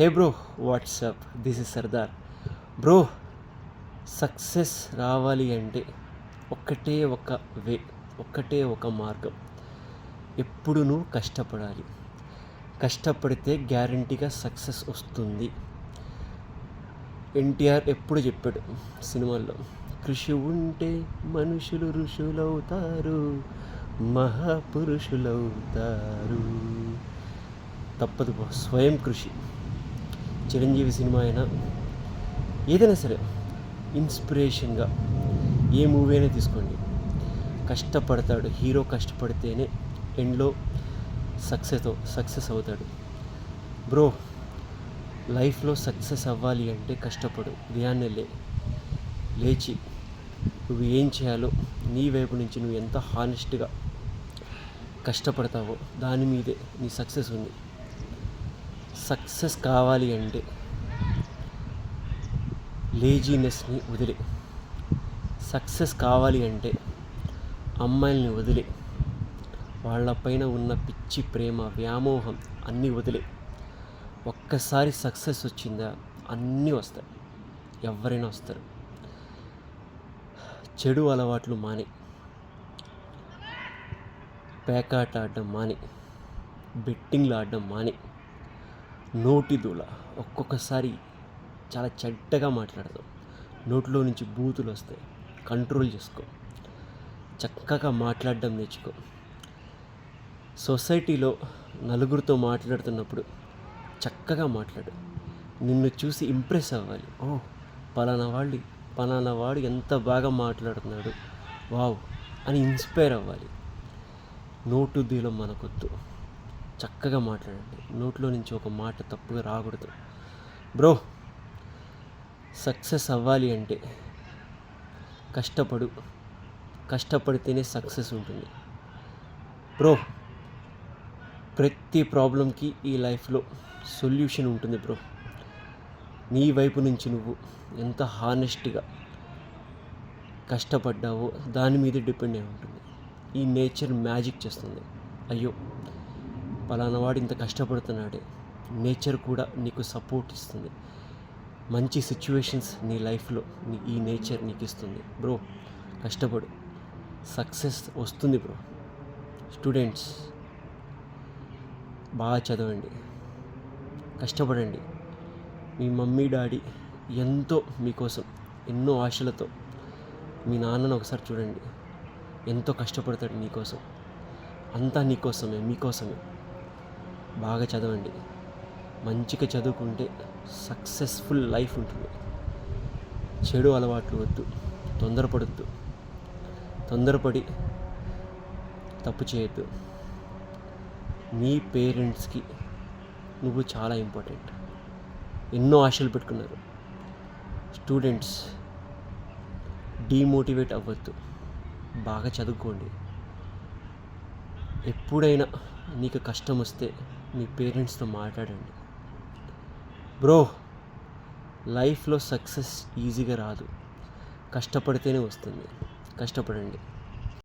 Hey bro what's up this is Sardar bro success రావాలి అంటే ఒక్కటే ఒక వే ఒక్కటే ఒక మార్గం. ఎప్పుడు నువ్వు కష్టపడాలి. కష్టపడితే గ్యారంటీగా సక్సెస్ వస్తుంది. ఎన్టీఆర్ ఎప్పుడు చెప్పాడు సినిమాల్లో కృషి ఉంటే మనుషులు ఋషులవుతారు మహాపురుషులవుతారు. తప్పదు స్వయం కృషి. చిరంజీవి సినిమా అయినా ఏదైనా సరే ఇన్స్పిరేషన్గా ఏ మూవీ అయినా తీసుకోండి. కష్టపడతాడు హీరో కష్టపడితేనే ఎండ్లో సక్సెస్ సక్సెస్ అవుతాడు. బ్రో లైఫ్లో సక్సెస్ అవ్వాలి అంటే కష్టపడు ఉదయాన్నే లే లేచి నువ్వు ఏం చేయాలో నీ వైపు నుంచి నువ్వు ఎంత హానెస్ట్గా కష్టపడతావో దాని మీదే నీ సక్సెస్ ఉంది. సక్సెస్ కావాలి అంటే లేజీనెస్ని వదిలి. సక్సెస్ కావాలి అంటే అమ్మాయిల్ని వదిలి. వాళ్ళపైన ఉన్న పిచ్చి ప్రేమ వ్యామోహం అన్నీ వదిలి. ఒక్కసారి సక్సెస్ వచ్చిందా అన్నీ వస్తాయి. ఎవరైనా వస్తారు. చెడు అలవాట్లు మాని. పేకాట ఆడడం మాని. బెట్టింగ్లు ఆడడం మాని. నోటి దూల. ఒక్కొక్కసారి చాలా చెడ్డగా మాట్లాడదాం. నోట్లో నుంచి బూతులు వస్తాయి. కంట్రోల్ చేసుకో. చక్కగా మాట్లాడడం నేర్చుకో. సొసైటీలో నలుగురితో మాట్లాడుతున్నప్పుడు చక్కగా మాట్లాడు. నిన్ను చూసి ఇంప్రెస్ అవ్వాలి. ఓ పలానా వాళ్ళు పలానా వాడు ఎంత బాగా మాట్లాడుతున్నాడు. వావ్ అని ఇన్స్పైర్ అవ్వాలి. నోటు దీలో మనకొద్దు. చక్కగా మాట్లాడండి. నోట్లో నుంచి ఒక మాట తప్పుగా రాకూడదు. బ్రో సక్సెస్ అవ్వాలి అంటే కష్టపడు. కష్టపడితేనే సక్సెస్ ఉంటుంది. బ్రో ప్రతి ప్రాబ్లంకి ఈ లైఫ్లో సొల్యూషన్ ఉంటుంది బ్రో. నీ వైపు నుంచి నువ్వు ఎంత హానెస్ట్గా కష్టపడ్డావో దాని మీద డిపెండ్ అయి ఉంటుంది. ఈ నేచర్ మ్యాజిక్ చేస్తుంది. అయ్యో పలానా వాడు ఇంత కష్టపడుతున్నాడే. నేచర్ కూడా నీకు సపోర్ట్ ఇస్తుంది. మంచి సిచ్యువేషన్స్ నీ లైఫ్లో నీ ఈ నేచర్ నీకు ఇస్తుంది. బ్రో కష్టపడు. సక్సెస్ వస్తుంది బ్రో స్టూడెంట్స్ బాగా చదవండి. కష్టపడండి. మీ మమ్మీ డాడీ ఎంతో మీకోసం ఎన్నో ఆశలతో మీ నాన్నను ఒకసారి చూడండి. ఎంతో కష్టపడతాడు నీకోసం అంతా నీకోసమే మీకోసమే. బాగా చదవండి. మంచిగా చదువుకుంటే సక్సెస్ఫుల్ లైఫ్ ఉంటుంది. చెడు అలవాట్లు వద్దు. తొందరపడద్దు. తొందరపడి తప్పు చేయొద్దు. మీ పేరెంట్స్కి నువ్వు చాలా ఇంపార్టెంట్. ఎన్నో ఆశలు పెట్టుకున్నారు. స్టూడెంట్స్ డీమోటివేట్ అవ్వద్దు. బాగా చదువుకోండి. ఎప్పుడైనా నీకు కష్టం వస్తే మీ పేరెంట్స్తో మాట్లాడండి. బ్రో లైఫ్లో సక్సెస్ ఈజీగా రాదు. కష్టపడితేనే వస్తుంది. కష్టపడండి.